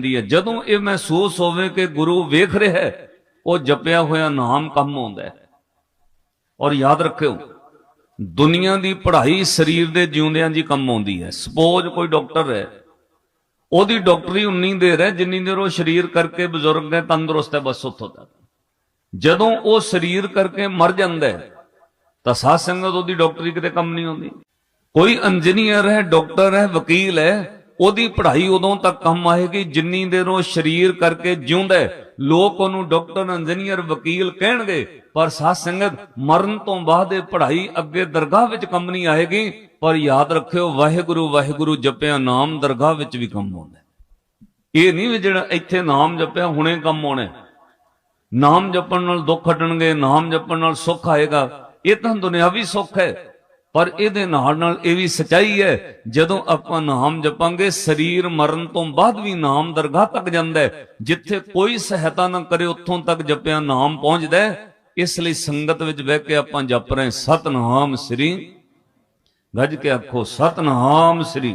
ਜਾਂਦੀ ਹੈ। ਜਦੋਂ ਇਹ ਮਹਿਸੂਸ ਹੋਵੇ ਕਿ ਗੁਰੂ ਵੇਖ ਰਿਹਾ ਹੈ, ਉਹ ਜਪਿਆ ਹੋਇਆ ਨਾਮ ਕੰਮ ਆਉਂਦਾ ਹੈ। ਔਰ ਯਾਦ ਰੱਖਿਓ, ਦੁਨੀਆ ਦੀ ਪੜ੍ਹਾਈ ਸਰੀਰ ਦੇ ਜਿਉਂਦਿਆਂ ਜੀ ਕੰਮ ਆਉਂਦੀ ਹੈ। ਸਪੋਜ਼ ਕੋਈ ਡਾਕਟਰ ਹੈ, ਉਹਦੀ ਡਾਕਟਰੀ ਉਨੀ ਦੇਰ ਹੈ ਜਿੰਨੀ ਦੇਰ ਉਹ ਸਰੀਰ ਕਰਕੇ ਬਜ਼ੁਰਗ ਹੈ, ਤੰਦਰੁਸਤ ਹੈ, ਬਸ ਉੱਥੋਂ ਤੱਕ। ਜਦੋਂ ਉਹ ਸਰੀਰ ਕਰਕੇ ਮਰ ਜਾਂਦਾ ਹੈ, ਤਾਂ ਸਾਧ ਸੰਗਤ ਉਹਦੀ ਡਾਕਟਰੀ ਕਿਤੇ ਕੰਮ ਨਹੀਂ ਆਉਂਦੀ। ਕੋਈ ਇੰਜੀਨੀਅਰ ਹੈ, ਡਾਕਟਰ ਹੈ, ਵਕੀਲ ਹੈ ਉਹਦੀ ਪੜ੍ਹਾਈ ਉਦੋਂ ਤੱਕ ਕੰਮ ਆਏਗੀ, ਜਿੰਨੀ ਦੇਰ ਉਹ ਸਰੀਰ ਕਰਕੇ ਜਿਉਂਦਾ ਲੋਕ ਉਹਨੂੰ ਡਾਕਟਰ, ਇੰਜੀਨੀਅਰ, ਵਕੀਲ ਕਹਿਣਗੇ, ਪਰ ਸਾਧ ਸੰਗਤ, ਮਰਨ ਤੋਂ ਬਾਅਦ ਇਹ ਪੜ੍ਹਾਈ ਅੱਗੇ ਦਰਗਾਹ ਵਿੱਚ ਕੰਮ ਨਹੀਂ ਆਏਗੀ। ਪਰ ਯਾਦ ਰੱਖਿਓ, ਵਾਹਿਗੁਰੂ ਵਾਹਿਗੁਰੂ ਜਪਿਆ, ਨਾਮ ਦਰਗਾਹ ਵਿੱਚ ਵੀ ਕੰਮ ਆਉਂਦਾ ਇਹ ਨਹੀਂ ਵੀ ਜਿਹੜਾ ਇੱਥੇ ਨਾਮ ਜਪਿਆ, ਹੁਣੇ ਕੰਮ ਆਉਣਾ ਨਾਮ ਜਪਣ ਨਾਲ ਦੁੱਖ ਹਟਣਗੇ, ਨਾਮ ਜਪਣ ਨਾਲ ਸੁੱਖ ਆਏਗਾ। ਇਹ ਤਾਂ ਦੁਨਿਆਵੀ ਸੁੱਖ ਹੈ। ਪਰ ਇਹਦੇ ਨਾਲ ਨਾਲ ਇਹ ਵੀ ਸਚਾਈ ਹੈ ਜਦੋਂ ਆਪਾਂ ਨਾਮ ਜਪਾਂਗੇ ਸਰੀਰ ਮਰਨ ਤੋਂ ਬਾਅਦ ਵੀ ਨਾਮ ਦਰਗਾਹ ਤੱਕ ਜਾਂਦਾ ਹੈ। ਜਿੱਥੇ ਕੋਈ ਸਹਾਇਤਾ ਨਾ ਕਰੇ ਉੱਥੋਂ ਤੱਕ ਜਪਿਆ ਨਾਮ ਪਹੁੰਚਦਾ ਇਸ ਲਈ ਸੰਗਤ ਵਿੱਚ ਬਹਿ ਕੇ ਆਪਾਂ ਜਪ ਰਹੇ ਹਾਂ, ਸਤਨਾਮ ਸ੍ਰੀ। ਗੱਜ ਕੇ ਆਖੋ ਸਤਨਾਮ ਸ੍ਰੀ।